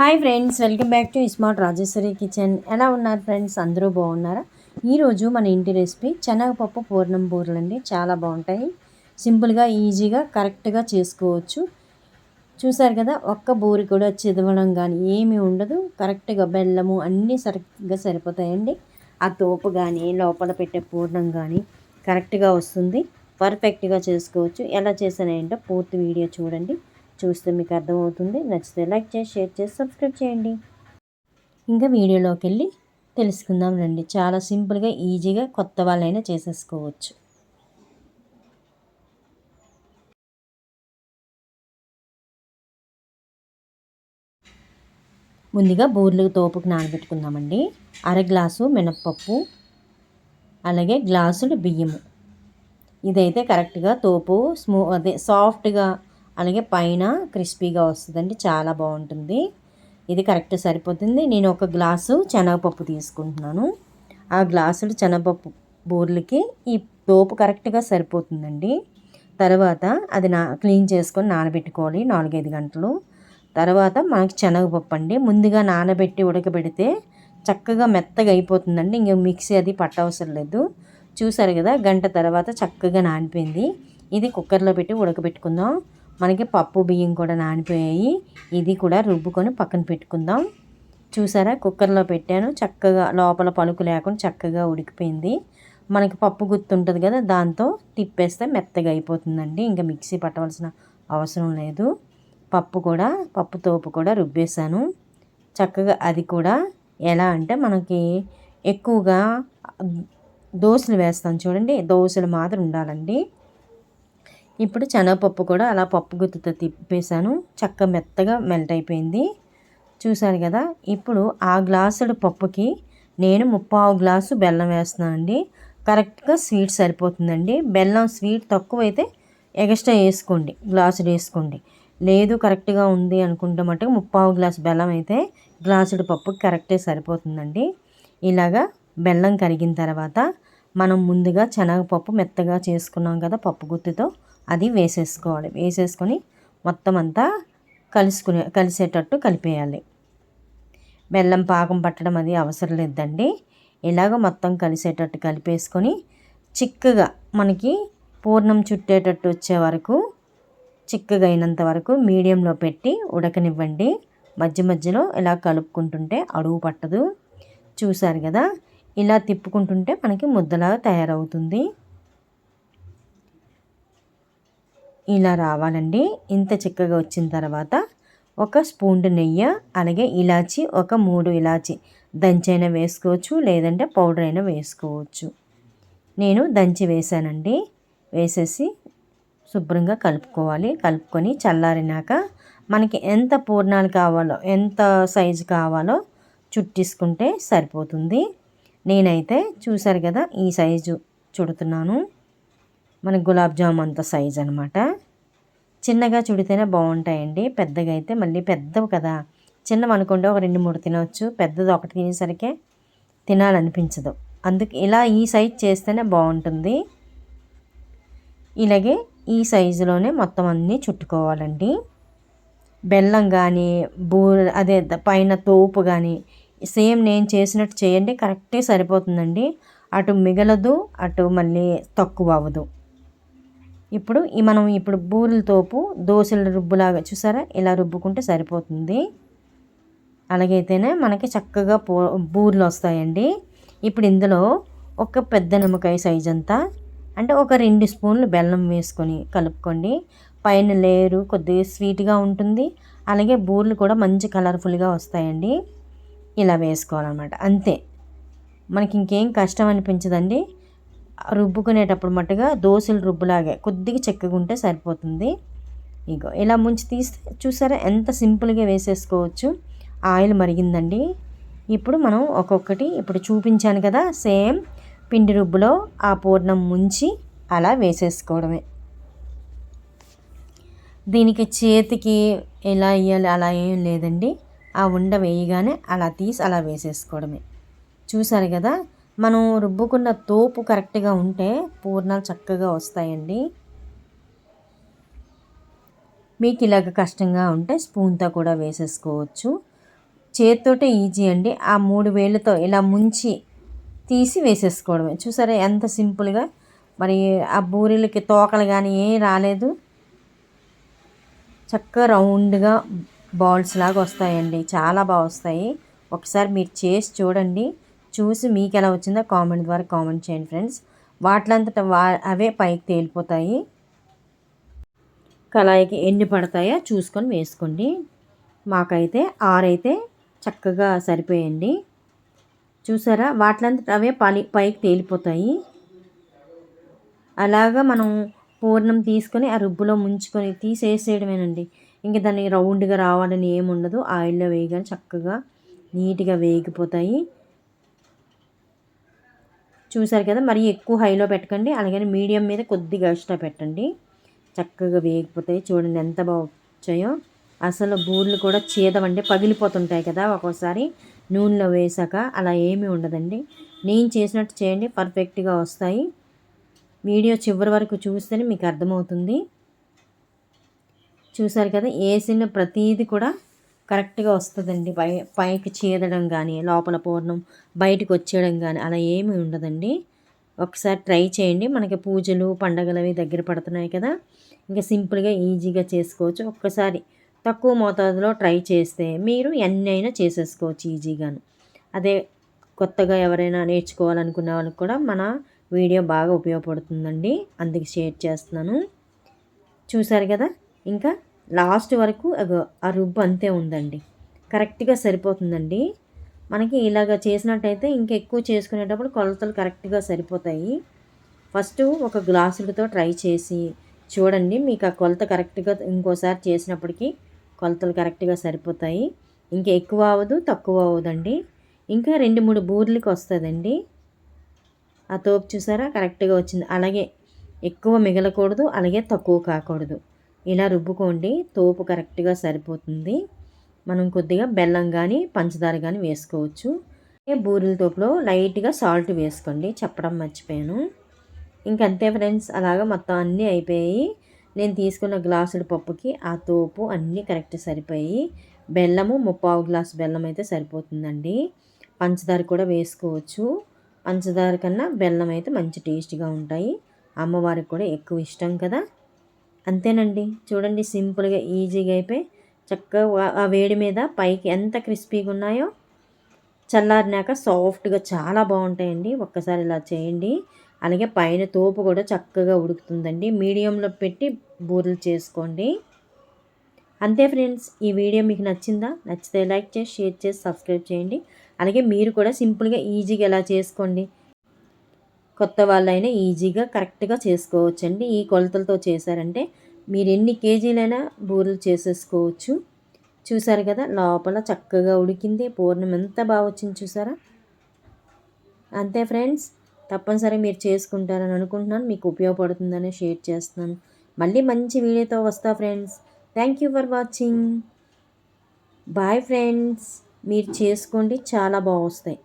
Hi friends welcome back to smart Rajeshwari kitchen ఎలా ఉన్నారు friends అందరూ బాగున్నారా? ఈరోజు మన ఇంటి రెసిపీ శనగపప్పు పూర్ణం బూరెలు అండి చాలా బాగుంటాయి. సింపుల్గా ఈజీగా కరెక్ట్గా చేసుకోవచ్చు. చూసారు కదా ఒక్క బూరి కూడా చిదవడం కానీ ఏమీ ఉండదు. కరెక్ట్గా బెల్లము అన్నీ సరిగ్గా సరిపోతాయండి. ఆ తోపు కానీ లోపల పెట్టే పూర్ణం కానీ కరెక్ట్గా వస్తుంది. పర్ఫెక్ట్గా చేసుకోవచ్చు. ఎలా చేసానేంటో పూర్తి వీడియో చూడండి. చూస్తే మీకు అర్థమవుతుంది. నచ్చితే లైక్ చేసి షేర్ చేసి సబ్స్క్రైబ్ చేయండి. ఇంకా వీడియోలోకి వెళ్ళి తెలుసుకుందాం రండి. చాలా సింపుల్గా ఈజీగా కొత్త వాళ్ళైనా చేసేసుకోవచ్చు. ముందుగా బూర్లు తోపుకు నానబెట్టుకుందామండి. అర గ్లాసు మినప్పప్పు అలాగే గ్లాసులు బియ్యము. ఇదైతే కరెక్ట్గా తోపు స్మూ అదే సాఫ్ట్గా అలాగే పైన క్రిస్పీగా వస్తుందండి చాలా బాగుంటుంది. ఇది కరెక్ట్ సరిపోతుంది. నేను ఒక గ్లాసు శనగపప్పు తీసుకుంటున్నాను. ఆ గ్లాసులు శనగపప్పు బూర్లకి ఈ తోపు కరెక్ట్గా సరిపోతుందండి. తర్వాత అది నా క్లీన్ చేసుకొని నానబెట్టుకోవాలి నాలుగైదు గంటలు. తర్వాత మనకి శనగపప్పు అండి. ముందుగా నానబెట్టి ఉడకబెడితే చక్కగా మెత్తగా అయిపోతుందండి. ఇంక మిక్సీ అది పట్టవసరం లేదు. చూసారు కదా గంట తర్వాత చక్కగా నానిపోయింది. ఇది కుక్కర్లో పెట్టి ఉడకబెట్టుకుందాం. మనకి పప్పు బియ్యం కూడా నానిపోయాయి. ఇది కూడా రుబ్బుకొని పక్కన పెట్టుకుందాం. చూసారా? కుక్కర్లో పెట్టాను. చక్కగా లోపల పలుకు లేకుండా చక్కగా ఉడికిపోయింది. మనకి పప్పు గుర్తుంటుంది కదా? దాంతో తిప్పేస్తే మెత్తగా అయిపోతుందండి. ఇంకా మిక్సీ పట్టవలసిన అవసరం లేదు. పప్పు కూడా పప్పు తోపు కూడా రుబ్బేశాను. చక్కగా అది కూడా ఎలా అంటే మనకి ఎక్కువగా దోశలు వేస్తాను చూడండి. దోశలు మాత్రం ఉండాలండి. ఇప్పుడు శనగపప్పు కూడా అలా పప్పు గుత్తుతో తిప్పేశాను. చక్క మెత్తగా మెల్ట్ అయిపోయింది. చూశారు కదా ఇప్పుడు ఆ గ్లాసుడు పప్పుకి నేను ముప్పావు గ్లాసు బెల్లం వేస్తున్నానండి కరెక్ట్గా స్వీట్ సరిపోతుందండి. బెల్లం స్వీట్ తక్కువైతే ఎక్స్ట్రా వేసుకోండి గ్లాసుడు వేసుకోండి. లేదు కరెక్ట్గా ఉంది అనుకుంటే మటుకు ముప్పావు గ్లాసు బెల్లం అయితే గ్లాసుడు పప్పుకి కరెక్టే సరిపోతుందండి. ఇలాగా బెల్లం కరిగిన తర్వాత మనం ముందుగా శనగపప్పు మెత్తగా చేసుకున్నాం కదా పప్పు గుత్తితో అది వేసేసుకోవాలి. వేసేసుకొని మొత్తం అంతా కలుసుకునే కలిసేటట్టు కలిపేయాలి. బెల్లం పాకం పట్టడం అది అవసరం లేదండి. ఇలాగ మొత్తం కలిసేటట్టు కలిపేసుకొని చిక్కగా మనకి పూర్ణం చుట్టేటట్టు వచ్చే వరకు చిక్కగా అయినంత వరకు మీడియంలో పెట్టి ఉడకనివ్వండి. మధ్య మధ్యలో ఇలా కలుపుకుంటుంటే అడుగు పట్టదు. చూశారు కదా? ఇలా తిప్పుకుంటుంటే మనకి ముద్దలాగా తయారవుతుంది. ఇలా రావాలండి. ఇంత చిక్కగా వచ్చిన తర్వాత ఒక స్పూన్ నెయ్యి అలాగే ఇలాచి ఒక మూడు ఇలాచి దంచైనా వేసుకోవచ్చు లేదంటే పౌడర్ అయినా వేసుకోవచ్చు. నేను దంచి వేసానండి వేసేసి శుభ్రంగా కలుపుకోవాలి. కలుపుకొని చల్లారినాక మనకి ఎంత పూర్ణాలు కావాలో ఎంత సైజు కావాలో చుట్టేసుకుంటే సరిపోతుంది. నేనైతే చూసారు కదా ఈ సైజు చుడుతున్నాను. మన గులాబ్ జామ్ అంత సైజ్ అనమాట చిన్నగా చుడితేనే బాగుంటాయండి. పెద్దగా అయితే మళ్ళీ పెద్దవి కదా. చిన్నవి అనుకుంటే ఒక రెండు మూడు తినవచ్చు పెద్దది ఒకటి తినేసరికి తినాలనిపించదు. అందుకు ఇలా ఈ సైజ్ చేస్తేనే బాగుంటుంది. ఇలాగే ఈ సైజులోనే మొత్తం అన్నీ చుట్టుకోవాలండి. బెల్లం కానీ బూ అదే పైన తోపు కానీ సేమ్ నేను చేసినట్టు చేయండి కరెక్టే సరిపోతుందండి. అటు మిగలదు అటు మళ్ళీ తక్కువ అవ్వదు. ఇప్పుడు మనం ఇప్పుడు బూరెలతోపు దోశల రుబ్బులాగా చూసారా? ఇలా రుబ్బుకుంటే సరిపోతుంది. అలాగైతేనే మనకి చక్కగా పో బూరెలు వస్తాయండి. ఇప్పుడు ఇందులో ఒక పెద్ద నిమ్మకాయ సైజ్ అంతా అంటే ఒక రెండు స్పూన్లు బెల్లం వేసుకొని కలుపుకోండి. పైన లేరు కొద్దిగా స్వీట్గా ఉంటుంది. అలాగే బూరెలు కూడా మంచి కలర్ఫుల్గా వస్తాయండి. ఇలా వేసుకోవాలన్నమాట. అంతే. మనకి ఇంకేం కష్టం అనిపించదండి. రుబ్బుకునేటప్పుడు మట్టుగా దోశలు రుబ్బులాగే కొద్దిగా చెక్కగా ఉంటే సరిపోతుంది. ఇగో ఇలా ముంచి తీస్తే చూసారా ఎంత సింపుల్గా వేసేసుకోవచ్చు. ఆయిల్ మరిగిందండి. ఇప్పుడు మనం ఒక్కొక్కటి ఇప్పుడు చూపించాను కదా సేమ్ పిండి రుబ్బులో ఆ పూర్ణం ముంచి అలా వేసేసుకోవడమే. దీనికి చేతికి ఎలా వేయాలి అలా ఏం లేదండి. ఆ ఉండ వేయగానే అలా తీసి అలా వేసేసుకోవడమే. చూసారు కదా మనం రుబ్బుకున్న తోపు కరెక్ట్గా ఉంటే పూర్ణాలు చక్కగా వస్తాయండి. మీకు ఇలాగ కష్టంగా ఉంటే స్పూన్తో కూడా వేసేసుకోవచ్చు. చేతితోటే ఈజీ అండి. ఆ మూడు వేళ్ళతో ఇలా ముంచి తీసి వేసేసుకోవడమే. చూసారా ఎంత సింపుల్గా? మరి ఆ బూరెలకి తోకలు కానీ ఏం రాలేదు. చక్కగా రౌండ్గా బాల్స్ లాగా వస్తాయండి. చాలా బాగా వస్తాయి. ఒకసారి మీరు చేసి చూడండి. చూసి మీకు ఎలా వచ్చిందో కామెంట్ ద్వారా కామెంట్ చేయండి ఫ్రెండ్స్. వాటిలంతట వా అవే పైకి తేలిపోతాయి. కళాయికి ఎన్ని పడతాయో చూసుకొని వేసుకోండి. మాకైతే ఆరైతే చక్కగా సరిపోయండి. చూసారా? వాటిలంతట అవే పలి పైకి తేలిపోతాయి. అలాగా మనం పూర్ణం తీసుకొని ఆ రుబ్బులో ముంచుకొని తీసేసేయడమేనండి. ఇంక దాన్ని రౌండ్గా రావాలని ఏముండదు ఆయిల్లో వేయగానే చక్కగా నీట్గా వేగిపోతాయి. చూసారు కదా మరి ఎక్కువ హైలో పెట్టకండి. అలాగని మీడియం మీద కొద్దిగా ఎక్స్ట్రా పెట్టండి. చక్కగా వేగిపోతాయి. చూడండి ఎంత బాగా వచ్చాయో. అసలు బూర్లు కూడా చీదవండి పగిలిపోతుంటాయి కదా ఒక్కోసారి. నూనెలో వేసాక అలా ఏమీ ఉండదండి. నేను చేసినట్టు చేయండి. పర్ఫెక్ట్గా వస్తాయి. వీడియో చివరి వరకు చూస్తేనే మీకు అర్థమవుతుంది. చూసారు కదా వేసిన ప్రతీది కూడా కరెక్ట్గా వస్తుందండి. పై పైకి చీదడం కానీ లోపల పూర్ణం బయటకు వచ్చేయడం కానీ అలా ఏమీ ఉండదండి. ఒకసారి ట్రై చేయండి. మనకి పూజలు పండగలు అవి దగ్గర పడుతున్నాయి కదా ఇంకా సింపుల్గా ఈజీగా చేసుకోవచ్చు. ఒక్కసారి తక్కువ మోతాదులో ట్రై చేస్తే మీరు ఎన్ని అయినా చేసేసుకోవచ్చు ఈజీగాను. అదే కొత్తగా ఎవరైనా నేర్చుకోవాలనుకునే వాళ్ళకి కూడా మన వీడియో బాగా ఉపయోగపడుతుందండి. అందుకు షేర్ చేస్తున్నాను. చూసారు కదా ఇంకా లాస్ట్ వరకు ఆ రుబ్బు అంతే ఉందండి. కరెక్ట్గా సరిపోతుందండి. మనకి ఇలాగ చేసినట్టయితే ఇంకా ఎక్కువ చేసుకునేటప్పుడు కొలతలు కరెక్ట్గా సరిపోతాయి. ఫస్ట్ ఒక గ్లాసులతో ట్రై చేసి చూడండి మీకు ఆ కొలత కరెక్ట్గా ఇంకోసారి చేసినప్పటికీ కొలతలు కరెక్ట్గా సరిపోతాయి. ఇంకా ఎక్కువ అవ్వదు తక్కువ అవ్వదండి. ఇంకా రెండు మూడు బూర్లకి వస్తుందండి. ఆ తోపు చూసారా? కరెక్ట్గా వచ్చింది. అలాగే ఎక్కువ మిగలకూడదు అలాగే తక్కువ కాకూడదు. ఇలా రుబ్బుకోండి. తోపు కరెక్ట్గా సరిపోతుంది. మనం కొద్దిగా బెల్లం కానీ పంచదార కానీ వేసుకోవచ్చు. బూరెల తోపులో లైట్గా సాల్ట్ వేసుకోండి. చెప్పడం మర్చిపోయాను. ఇంకంతే ఫ్రెండ్స్. అలాగా మొత్తం అన్నీ అయిపోయాయి. నేను తీసుకున్న గ్లాసుల పప్పుకి ఆ తోపు అన్నీ కరెక్ట్ సరిపోయి బెల్లము ముప్పావు గ్లాసు బెల్లం అయితే సరిపోతుందండి. పంచదార కూడా వేసుకోవచ్చు. పంచదార కన్నా బెల్లం అయితే మంచి టేస్ట్గా ఉంటాయి. అమ్మవారికి కూడా ఎక్కువ ఇష్టం కదా. అంతేనండి. చూడండి సింపుల్గా ఈజీగా అయిపోయి చక్కగా ఆ వేడి మీద పైకి ఎంత క్రిస్పీగా ఉన్నాయో చల్లారినాక సాఫ్ట్గా చాలా బాగుంటాయండి. ఒక్కసారి ఇలా చేయండి. అలాగే పైన తోపు కూడా చక్కగా ఉడుకుతుందండి. మీడియంలో పెట్టి బూరెలు చేసుకోండి. అంతే ఫ్రెండ్స్ ఈ వీడియో మీకు నచ్చిందా? నచ్చితే లైక్ చేసి షేర్ చేసి సబ్స్క్రైబ్ చేయండి. అలాగే మీరు కూడా సింపుల్గా ఈజీగా ఎలా చేసుకోండి? కొత్త వాళ్ళైనా ఈజీగా కరెక్ట్గా చేసుకోవచ్చండి. ఈ కొలతలతో చేశారంటే మీరు ఎన్ని కేజీలైనా బూరెలు చేసేసుకోవచ్చు. చూసారు కదా లోపల చక్కగా ఉడికింది పూర్ణం ఎంత బాగా వచ్చింది చూసారా? అంతే ఫ్రెండ్స్ తప్పనిసరి మీరు చేసుకుంటారని అనుకుంటున్నాను. మీకు ఉపయోగపడుతుందని షేర్ చేస్తున్నాను. మళ్ళీ మంచి వీడియోతో వస్తా friends. Thank you for watching bye friends మీరు చేసుకోండి చాలా బాగా వస్తాయి.